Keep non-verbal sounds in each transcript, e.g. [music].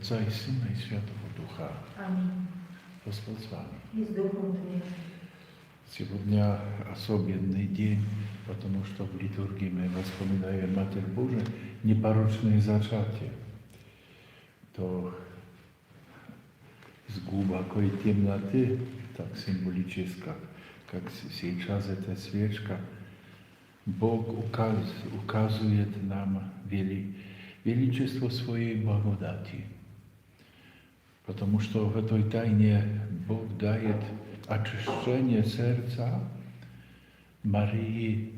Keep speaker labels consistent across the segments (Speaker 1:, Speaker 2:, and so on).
Speaker 1: Отца и Сына и Святого Духа.
Speaker 2: Аминь.
Speaker 1: Господь с вами.
Speaker 2: И с Духом Твоим.
Speaker 1: Сегодня особенный день, потому что в литургии мы вспоминаем Матерь Божию, непорочное зачатие. То с глубокой темноты, так символически, как сейчас эта свечка, Бог указ, указывает нам вели, величество своей благодати. Потому что в этой тайне Бог дает очищение сердца Марии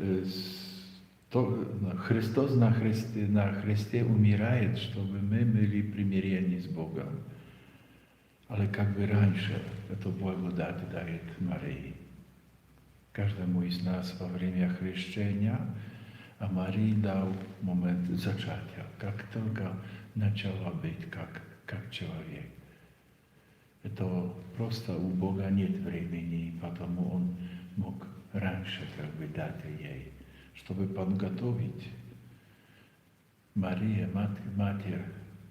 Speaker 1: Э, с- то- Христос на Христе, на Христе умирает, чтобы мы были примирение с Богом. Але как бы раньше эту благодать дает Марии. Каждому из нас во время хрещения, а Марии дал момент зачатия, как только начала быть как, как человек. Это просто у Бога нет времени, потому Он мог раньше как бы дать ей, чтобы подготовить Мария, мать, матерь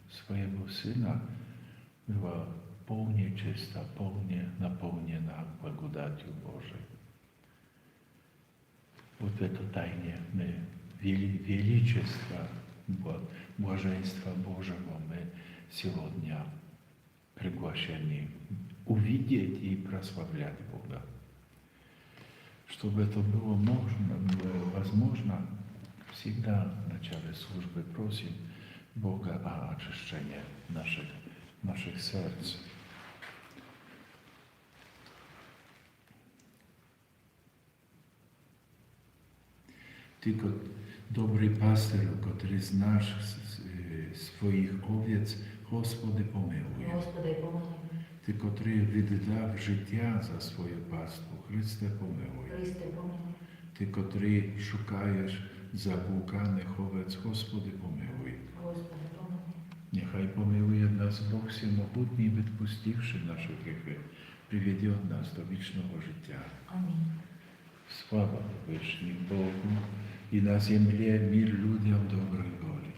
Speaker 1: своего сына, была полне чиста, полне наполнена благодатью Божией. Вот это тайне мы, вели- величество, бла- блаженства Божьего мы сегодня приглашены увидеть и прославлять Бога. Чтобы это было можно, было возможно, всегда в начале службы просим Бога о очищении наших, наших сердц. Tylko który znasz s- s- swoich owiec, Господи
Speaker 2: помилуй.
Speaker 1: Ти, котрий віддав життя за свою пасту, Христе помилуй.
Speaker 2: Христе, помилуй.
Speaker 1: Ти, котрий шукаєш заблуканих овець, Господи помилуй.
Speaker 2: Господи, помилуй.
Speaker 1: Нехай помилує нас Бог всемогутній, відпустивши наші гріхи, приведет нас до вічного життя.
Speaker 2: Амінь.
Speaker 1: Слава Вишній Богу і на землі мир людям доброї волі.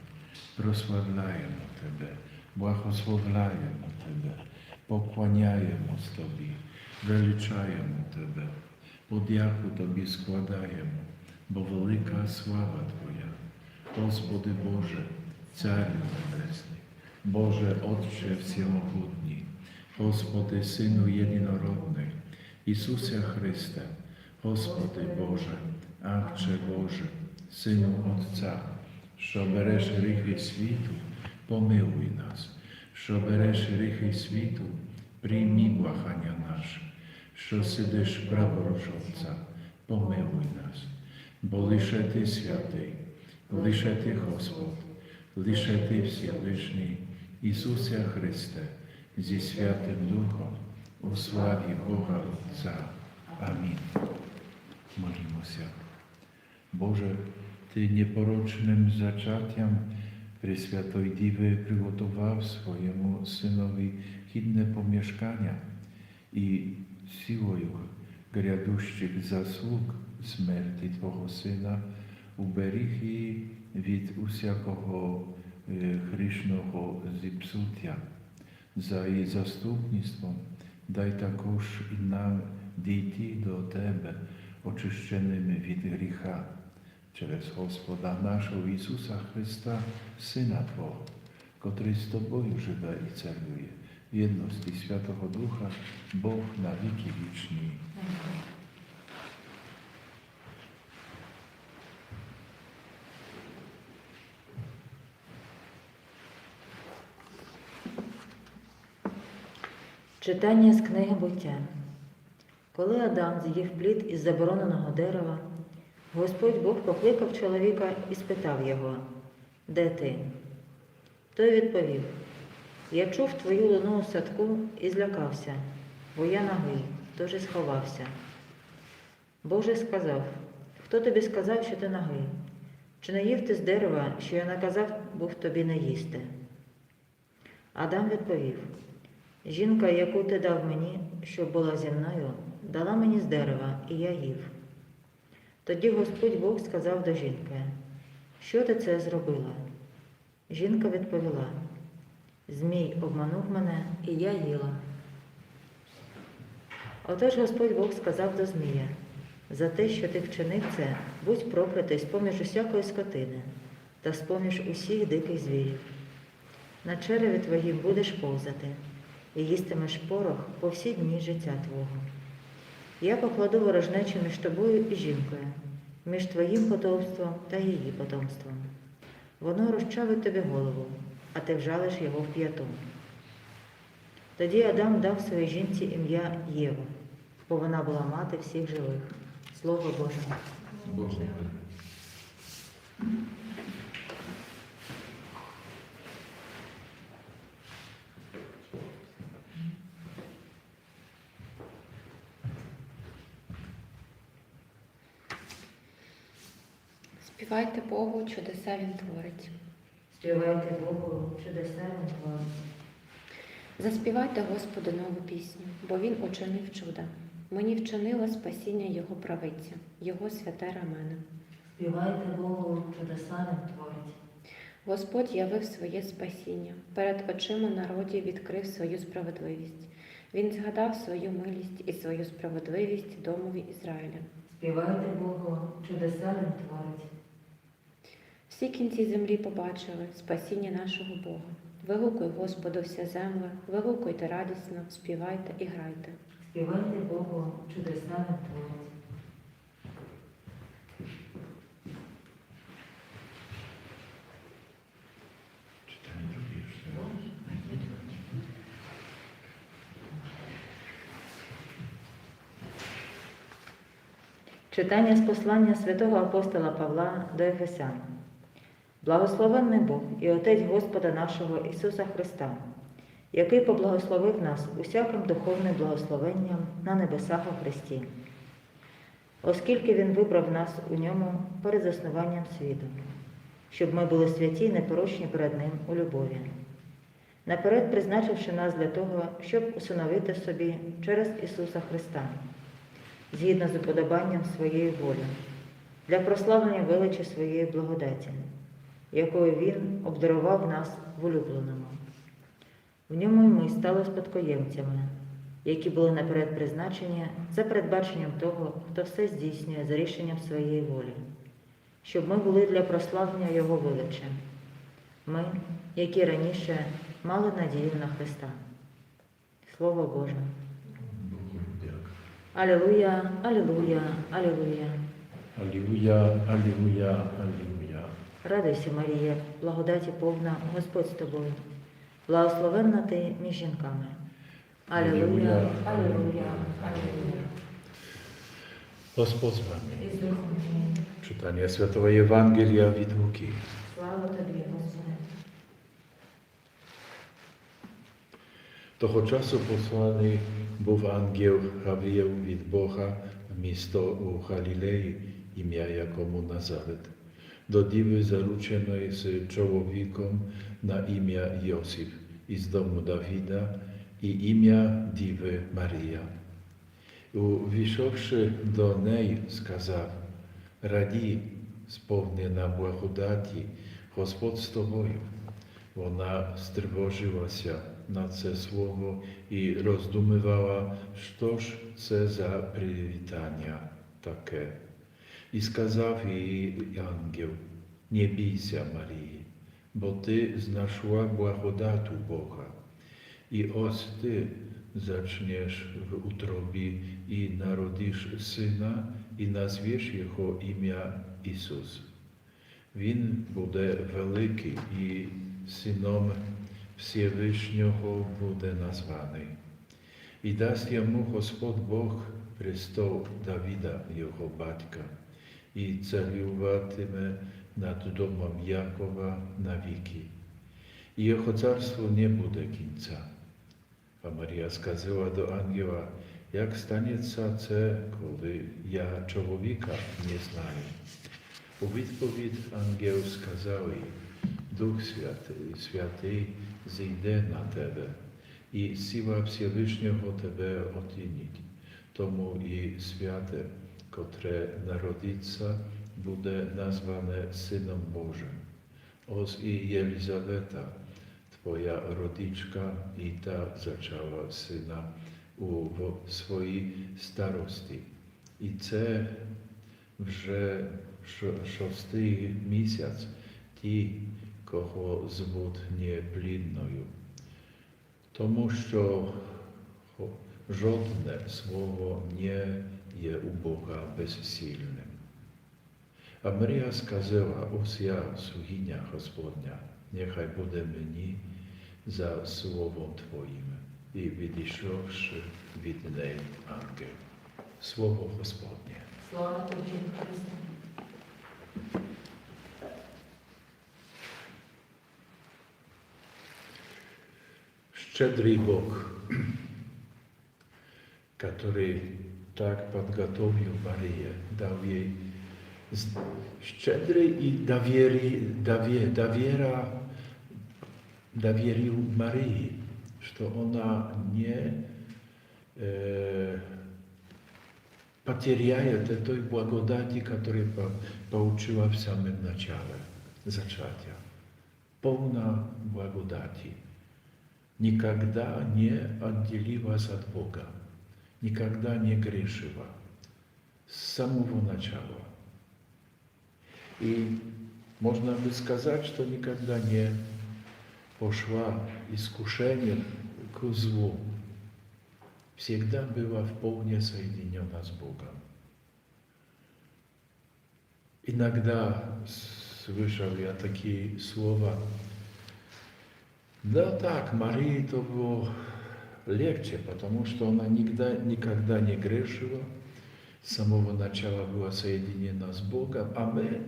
Speaker 1: Прославляємо Тебе, благословляємо Тебе, поклоняємось Тобі, величаємо Тебе, подяку Тобі складаємо, бо велика слава Твоя. Господи Боже, Царю Небесний, Боже Отче Всемогутній, Господи Сину Єдинородний, Ісусе Христе, Господи Боже, Авче Боже, Сину Отця, що береш гріхи світу, помилуй нас, що береш гріхи світу, приймі благання наше, що сидиш праворуч Отця, помилуй нас, бо лише Ти святий, лише Ти Господь, лише Ти Всевишній, Ісусе Христе, зі Святим Духом, у славі Бога Отця. Амінь. Молімося. Боже, Ти непорочним зачаттям Пресвятої Діви приготував своєму синові хідне помішкання і силою грядущих заслуг смерті Твого Сина уберіг її від усякого е, грішного зіпсуття. За її заступництвом дай також і нам дійти до Тебе, очищеними від гріха, через Господа нашого Ісуса Христа, Сина Твого, котрий з Тобою живе і царює, в єдності Святого Духа, Бог на віки вічні.
Speaker 2: Амінь. Читання з книги буття. Коли Адам з'їв плід із забороненого дерева, Господь Бог покликав чоловіка і спитав його, де ти? Той відповів, я чув твою луну у садку і злякався, бо я нагий, тож і сховався. Боже сказав, хто тобі сказав, що ти нагий? Чи не їв ти з дерева, що я наказав був тобі не їсти? Адам відповів, жінка, яку ти дав мені, щоб була зі мною, дала мені з дерева, і я їв. Тоді Господь Бог сказав до жінки, що ти це зробила? Жінка відповіла, Змій обманув мене, і я їла. Отож Господь Бог сказав до Змія, за те, що ти вчинив це, будь проклятий з-поміж усякої скотини та з-поміж усіх диких звірів. На череві твоїм будеш повзати, і їстимеш порох по всі дні життя твого. Я покладу ворожнечу між тобою і жінкою, між твоїм потомством та її потомством. Воно розчавить тобі голову, а ти вжалиш його в п'яту. Тоді Адам дав своїй жінці ім'я Єва, бо вона була мати всіх живих. Слово Боже.
Speaker 1: Богу.
Speaker 3: Співайте Богу, чудеса Він творить.
Speaker 2: Співайте Богу, чудеса Він творить.
Speaker 3: Заспівайте Господу нову пісню, бо Він учинив чуда. Мені вчинило спасіння Його правиця, Його святе рамена.
Speaker 2: Співайте Богу, чудеса Він творить.
Speaker 3: Господь явив своє спасіння, перед очима народів відкрив свою справедливість. Він згадав свою милість і свою справедливість домові Ізраїля.
Speaker 2: Співайте Богу, чудеса Він творить.
Speaker 3: Всі кінці землі побачили спасіння нашого Бога. Вигукуй Господу вся земля, вигукуйте радісно, співайте і грайте.
Speaker 2: Співайте Богу, чудеса Він творить. Читання з послання святого апостола Павла до Ефесян. Благословенний Бог і Отець Господа нашого Ісуса Христа, який поблагословив нас усяким духовним благословенням на небесах у Христі, оскільки Він вибрав нас у ньому перед заснуванням світу, щоб ми були святі й непорочні перед Ним у любові, наперед призначивши нас для того, щоб усиновити собі через Ісуса Христа згідно з уподобанням своєї волі, для прославлення величі своєї благодаті, якою Він обдарував нас в улюбленому. В ньому й ми стали спадкоємцями, які були наперед призначені за передбаченням того, хто все здійснює за рішенням своєї волі, щоб ми були для прославлення Його величі. Ми, які раніше мали надію на Христа. Слово Боже. Алілуя, алілуя, алілуя.
Speaker 1: Алілуя, алілуя, алілуя.
Speaker 2: Радуйся, Марія, благодаті повна, Господь з тобою. Благословенна ти між жінками. Алілуя, алілуя, алілуя. І з твоїм.
Speaker 1: Czytanie Świętego Ewangelia від Łuki.
Speaker 2: Слава тобі, Господи.
Speaker 1: Того часу посланий був ангел Гавріїв від Бога в місто у Галілеї, ім'я якому Назарет, до діви зарученої з чоловіком на ім'я Йосип із дому Давіда і ім'я діви Марія. Увійшовши до неї, сказав, раді, сповнена благодаті, Господь з тобою. Вона стривожилася на це слово і роздумувала, що ж це за привітання таке. І сказав їй ангел, не бійся, Марії, бо ти знайшла благодату Бога. І ось ти зачнеш в утробі і народиш сина, і назвеш його ім'я Ісус. Він буде великий і сином Всевишнього буде названий. І дасть йому Господь Бог престол Давіда, його батька, і царюватиме над домом Якова навіки. І його царство не буде кінця. А Марія сказала до ангела, як станеться це, коли я чоловіка не знаю. У відповідь ангел сказав їй, Дух Святий, Святий зійде на тебе, і сила Всевишнього тебе отініть. Тому і святе, котре народиться буде назване Synom Bożym. І Єлизавета, твоя родичка, і та зачала сина у в своїй старості. І це вже шо- шостий місяць ті, кого звуть неплідною. Тому що жодне слово не є у Бога безсильним. А Марія сказала, ось я, слугиня Господня, нехай буде мені за словом Твоїм. І відійшовши від неї ангел. Слово Господнє.
Speaker 2: Слава тобі, Христе.
Speaker 1: Щедрый Бог, [clears throat] который так подготовил Марию, дал ей з- щедрый и довери, дове- довера, доверил Марии, что она не э, потеряет этой благодати, которую по- получила в самом начале зачатия. Полна благодати никогда не отделилась от Бога, Никогда не грешила с самого начала. И можно бы сказать, что никогда не пошла искушение к злу. Всегда была вполне соединена с Богом. Иногда слышал я такие слова, да так, Марии то было легче, потому что она никогда, никогда не грешила, с самого начала была соединена с Богом, а мы,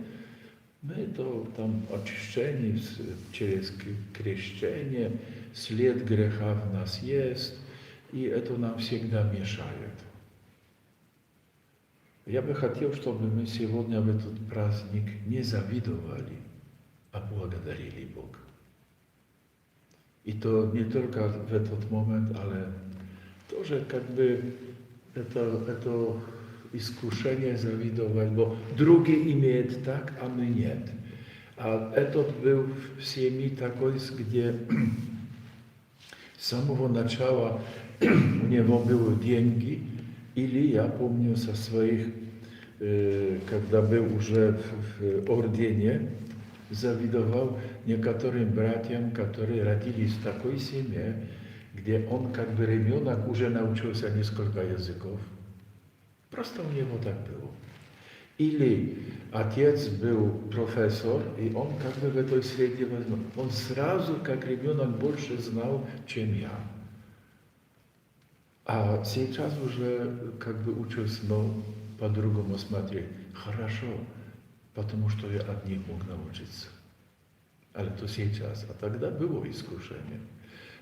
Speaker 1: мы то там очищение через крещение, след греха в нас есть, и это нам всегда мешает. Я бы хотел, чтобы мы сегодня в этот праздник не завидовали, а благодарили Бога. И то не только в этот момент, але тоже как бы это, это искушение завидовать, бо другие имеют так, а мы нет. А этот был в семье такой, где с самого начала у него были деньги, или я помню со своих, э, когда был уже в, в ордене, завидовал некоторым братьям, которые родились в такой семье, где он как бы ребенок уже научился несколько языков. Просто у него так было. Или отец был профессор, и он как бы в этой среде возьмет. Он сразу, как ребенок, больше знал, чем я. А сейчас уже как бы учился, но по-другому смотреть. Хорошо, потому что я от них мог научиться. Але то сейчас. А тогда было искушение.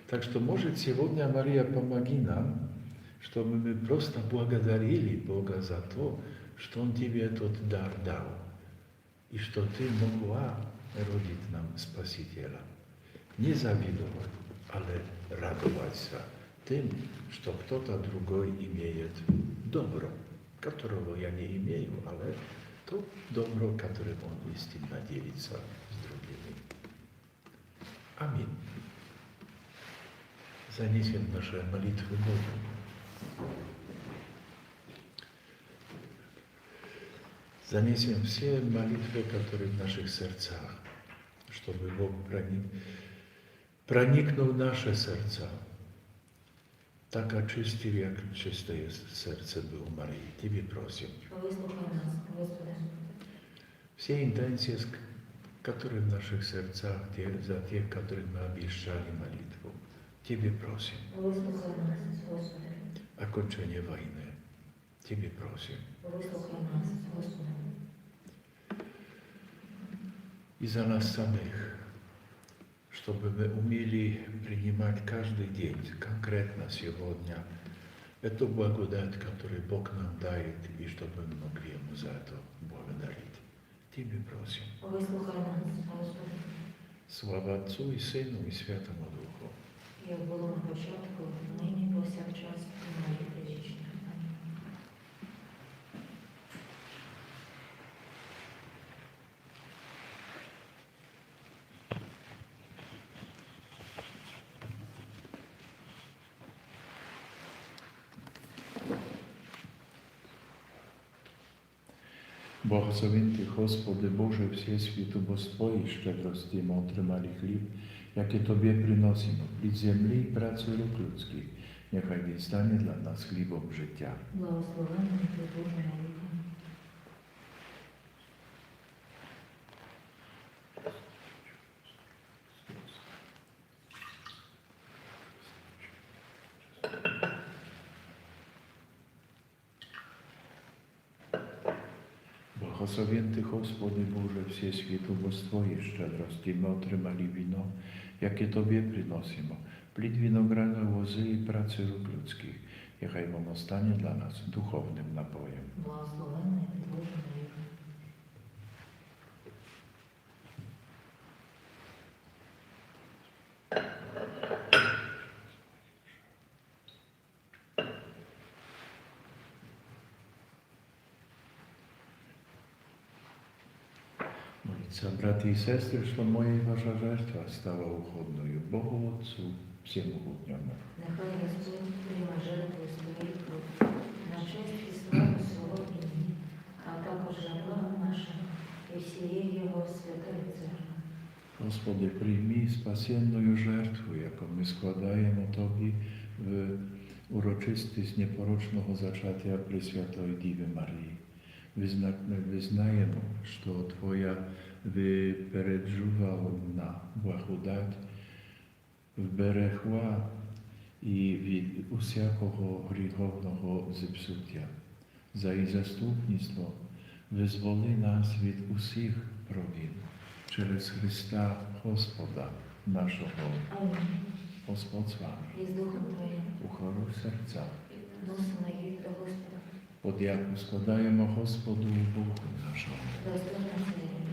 Speaker 1: Так что, может, сегодня, Мария, помоги нам, чтобы мы просто благодарили Бога за то, что Он тебе этот дар дал, и что ты могла родить нам Спасителя. Не завидовать, але радоваться тем, что кто-то другой имеет добро, которого я не имею, але то добро, которым он истинно делится с другими. Аминь. Занесем наши молитвы Богу. Занесем все молитвы, которые в наших сердцах, чтобы Бог проник, проникнул в наши сердца. Так очистил, як чистое сердце было Марии. Тебе просим.
Speaker 2: Вислухай нас, Господи.
Speaker 1: Все интенции, с- которые в наших сердцах, за тех, которых мы обещали молитву, Тебе просим. Окончание войны. Тебе просим. И за нас самих, чтобы мы умели принимать каждый день, конкретно сегодня, эту благодать, которую Бог нам дает, и чтобы мы могли Ему за это благодарить. Тебе просим.
Speaker 2: Вислухай нас, Господи.
Speaker 1: Слава Отцу и Сыну и Святому Духу.
Speaker 2: Як було на початку, нині
Speaker 1: Благословен Господи Боже, всі світу, бо з Твоєї щедрості ми отримали хліб, який Тобі приносимо, від землі і праці рук людських. Нехай він стане для нас хлібом життя.
Speaker 2: Благословенний ти Боже навіки.
Speaker 1: Благословен Ти, Господи Боже, всі світу, бо з Твоєї щедрості ми отримали віно, яке Тобі приносимо, плід винограда, вози і праці рук людських. Нехай воно стане для нас духовним напоєм.
Speaker 2: Благословенний ти Боже
Speaker 1: Моліться, брати і сестри, що моя і ваша жертва стала уходною Богу Отцу Всемогутньому.
Speaker 2: Нехай Господь прийме жертву своїх рук на честь і славу свого імені, а також на благо наше і всієї Його святої церкви.
Speaker 1: Господи, приймі спасенною жертву, яку ми складаємо Тобі в урочистість непорочного зачаття Пресвятої Діви Марії. Визна- Визнаємо, що Твоя випереджувальна благодать вберегла і від усякого гріховного зіпсуття. За її заступництво визволи нас від усіх провин через Христа Господа нашого.
Speaker 2: Амінь.
Speaker 1: Господь з вами.
Speaker 2: І з Духом Твоїм,
Speaker 1: У хору серця.
Speaker 2: до Господа.
Speaker 1: Подяку складаємо Господу Богу нашому.
Speaker 2: Правильно.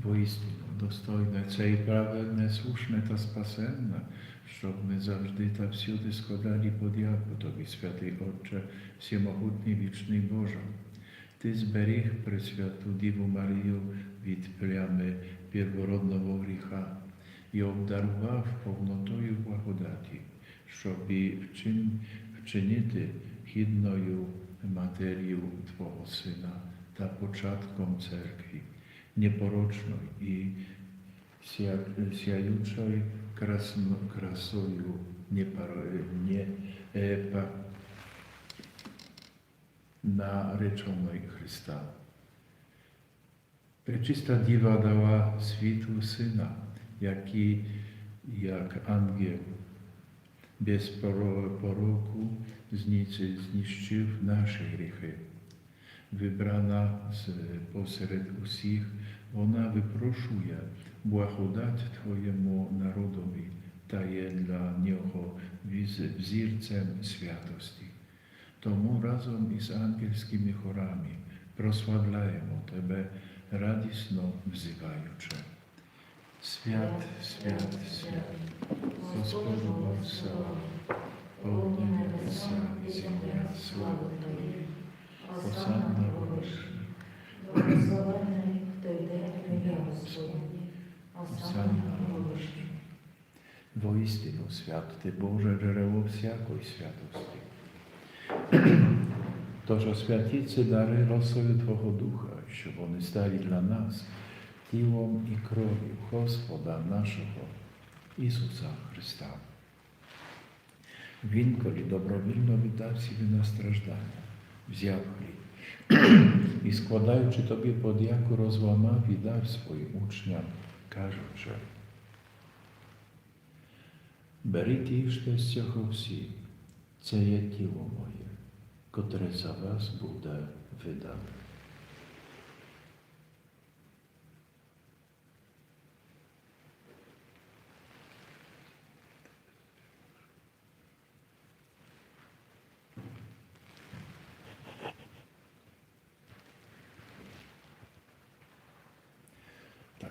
Speaker 1: Бо істину достойне це і праведне, слушне та спасенне, щоб ми завжди та всюди складали подяку Тобі, святий Отче, всемогутній вічний Боже. Ти зберіг Пресвяту Діву Марію від плями первородного гріха і обдарував повнотою благодаті, щоб і вчин, вчинити гідною матерію Твого Сина та початком церкви, непорочною і sia- сяючою красно, красою непаро- не, е, па, нареченої Христа. Пречиста Діва дала світу Сина, який, як ангел, без wybrana spośród wszystkich, ona wyproszuje błagodat Twojemu narodowi, ta je dla niego wzircem świętości. Tomu razem i z angielskimi chorami prosławlajmy Tebe radisno wzywajucze. Świat, świat, świat, Gospodu Boże, pełne niebesa i ziemia, sława Twoje. Осанна Божий,
Speaker 2: Благословенний, хто йде ім'я Господнє.
Speaker 1: Осанна Божий. Воістину свят Ти Боже, джерело всякої святості. Тож освятіться дари росою Твого Духа, щоб вони стали для нас тілом і кров'ю Господа нашого Ісуса Христа. Він, коли добровільно віддав собі на страждання, взяв хліб і, складаючи тобі подяку, розламав і дав своїм учням, кажучи, беріть їжте з цього всі, це є тіло моє, котре за вас буде видане.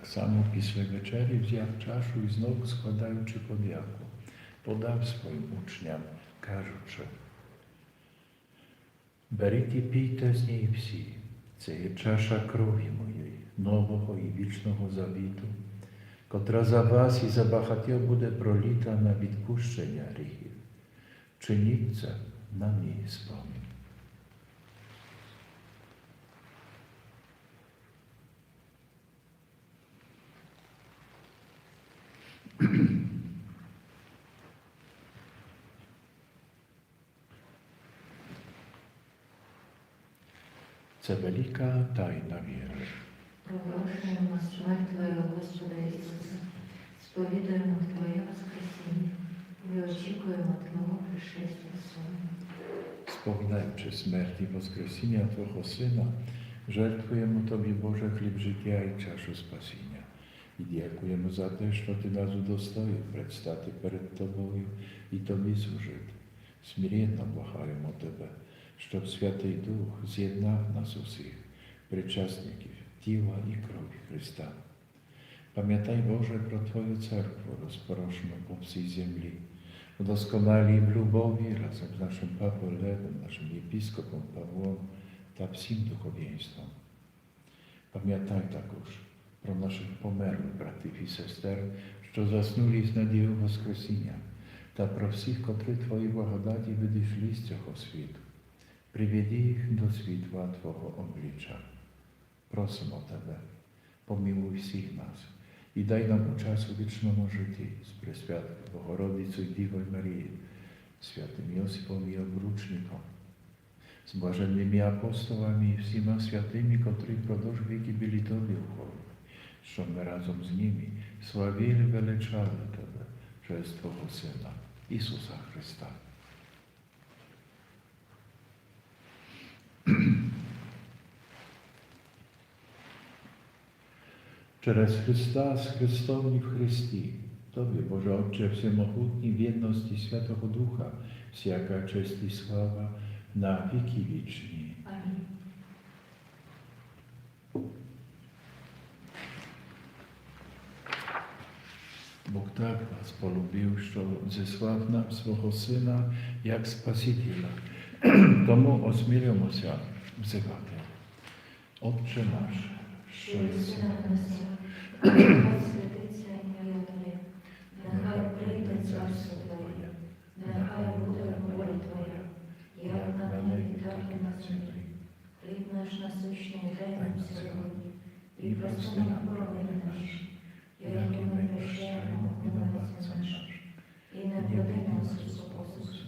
Speaker 1: Так само після вечері взяв чашу і знову складаючи подяку, подав своїм учням, кажучи, беріть і пійте з неї всі, це є чаша крові моєї, нового і вічного завіту, котра за вас і за багатьох буде проліта на відпущення гріхів. Чиніть це на мій спомін. Це велика тайна віри.
Speaker 2: Проголошуємо смерть Твою, Господа Ісуса, сповідуємо Твоє Воскресіння і очікуємо Твого пришестя Свого.
Speaker 1: Spoglądając śmierć i wskrzesienia Twojego Syna, żertwujemy Tobie Boże chleb życia i czasu spasienia. I dziękujemy za to, że Ty nas udostoił предстати перед Тобою і Тобі служити. Смиренно благаємо Тебе, щоб Святий Дух з'єднав нас усіх, причасників тіла і крові Христа. Пам'ятай, Боже, про Твою церкву, розпорошену по всій землі. Удосконалій в любові разом з нашим папою Левом, нашим єпіскопом Павлом та всім духовенством. Пам'ятай також про наших померлих братів і сестер, що заснули з надією Воскресіння, та про всіх, котрі Твої благодаті відійшли з цього світу. Приведи їх до світла Твого обличчя. Просимо Тебе, помилуй всіх нас і дай нам учас у вічному житті з Пресвятою Богородицею Дівою Марією, святим Йосипом і обручником, з блаженними апостолами і всіма святими, котрі впродовж віки були Тобі уховані, що ми разом з ними славили величали Тебе через Твого Сина, Ісуса Христа. Через Христа з Христом і в Христі. Тобі, Боже Отче, всемогутній в єдності Святого Духа, всяка честь і слава на віки вічні.
Speaker 2: Амінь.
Speaker 1: Bóg tak was polubił, що зіслав нам свого Сина як Спасителя. [clears throat] Тому осмілюємося взивати. Отче наш, що
Speaker 2: Що
Speaker 1: єси
Speaker 2: єси нехай святиться ім'я Твоє, нехай прийде царство Твоє, нехай буде воля Твоя, як на небі, так і на землі. Хліб наш насущний дай нам сьогодні, і прости нам провини наші, як і ми прощаємо винуватцям нашим. І не введи нас у спокусу,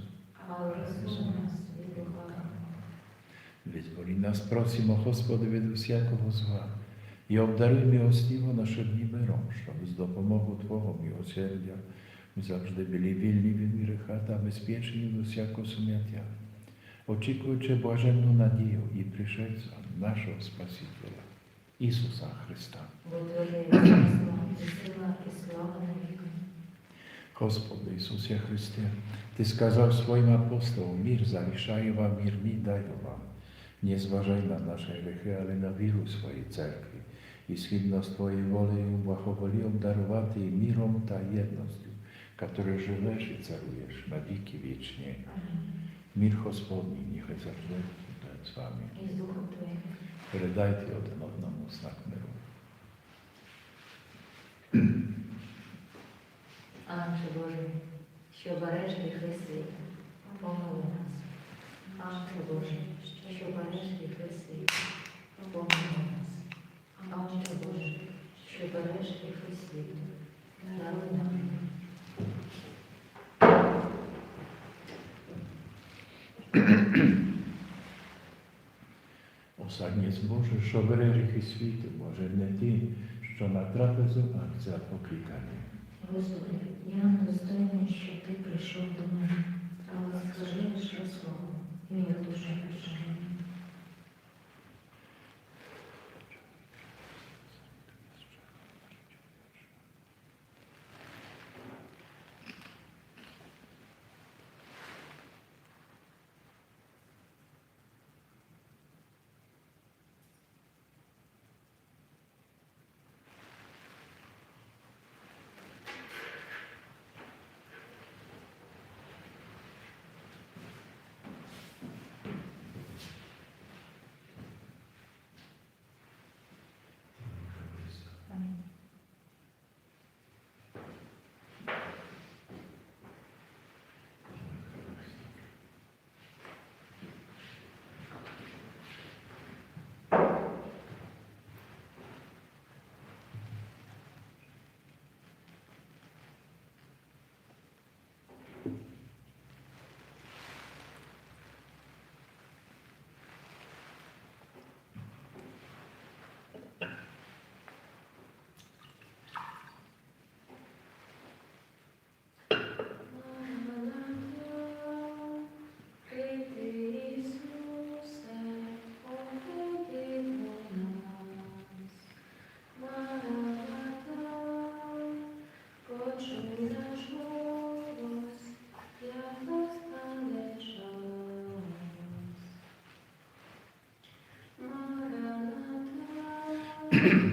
Speaker 2: але визволи нас від лукавого.
Speaker 1: Wyzwoli nas, prosimo, Господи, від усякого зла, і обдаруй милостиво nasze dni миром, щоб з допомогою Твого милосердя ми завжди були вільні від гріха та безпечні від усякого сум'яття, очікуючи блаженну надію і пришельця нашого Спасителя, Ісуса Христа.
Speaker 2: Бо Твоє є царство, і сила, і слава на віки.
Speaker 1: Господи Ісусе Христе, Ти сказав своїм апостолам, мир залишаю вам, мир мій даю вам. Nie zważaj na nasze grzechy, ale na wiru swojej cerkwi I zgodno z Twojej wolą błahowoli obdarowaty i mirą ta jednością, które żyjesz i carujesz na wieki wiecznie.
Speaker 2: Амінь.
Speaker 1: Mir Gospodni niechaj zawsze буде z Wami.
Speaker 2: І з Духом Твоїм.
Speaker 1: Передайте один одному знак миру.
Speaker 2: Ангел Божий, що гріхи світу, помилуй нас. Ангел Божий, що гріхи світу, помилуй нас. Ангел Божий, що береш гріхи світу, даруй нам.
Speaker 1: Osadnie zboże, що бере гріхи світу, може не ті, що на трапезу акція покликання.
Speaker 2: Господи, я не достойний, що ти прийшов до мене, але скажи лише слово, і я дуже прощаю.
Speaker 4: Mm-hmm. [clears throat]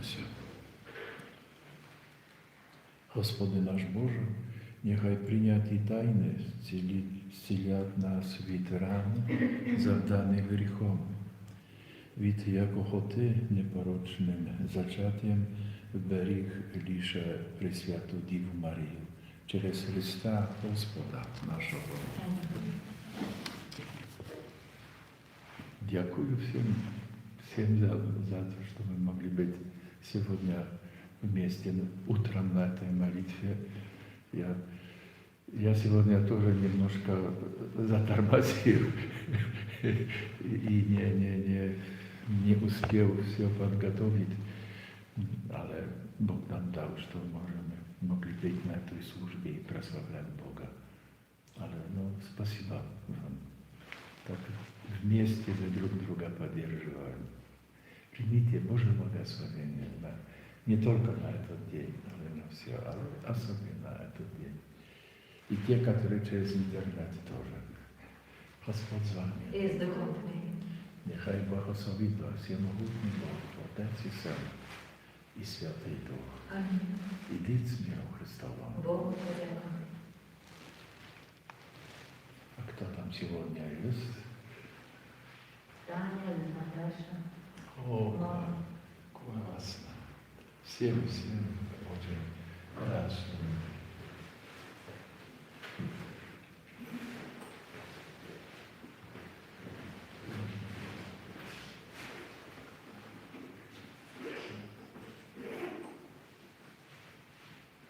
Speaker 1: Молімося. Господи наш Боже, нехай прийняті тайни зцілять нас від ран, завданих гріхом, від якого Ти непорочним зачаттям беріг лише Пресвяту Діву Марію через Христа Господа нашого. Дякую всем, всем за, за то, что мы могли быть сегодня вместе утром на этой молитве. Я, я сегодня тоже немножко затормозил [laughs] и не, не, не, не успел все подготовить, але Бог нам дал, что можем, могли быть на этой службе и прославлять Бога. Але, ну, спасибо вам. Так вместе мы друг друга поддерживаем. Примите Божье благословение на, не только на этот день, но и на все, а особенно на этот день. И те, которые через интернет тоже. Господь з вами.
Speaker 2: І з Духом Твоїм.
Speaker 1: Нехай благословить вас всемогутній Бог, Отець і Син і Святий Дух.
Speaker 2: Амінь.
Speaker 1: Ідіть з миром Христовим.
Speaker 2: Богу подяка.
Speaker 1: А кто там сегодня есть?
Speaker 2: Таня, Наташа.
Speaker 1: ovoga
Speaker 2: koja
Speaker 1: vas sjemi sjemi također rasno.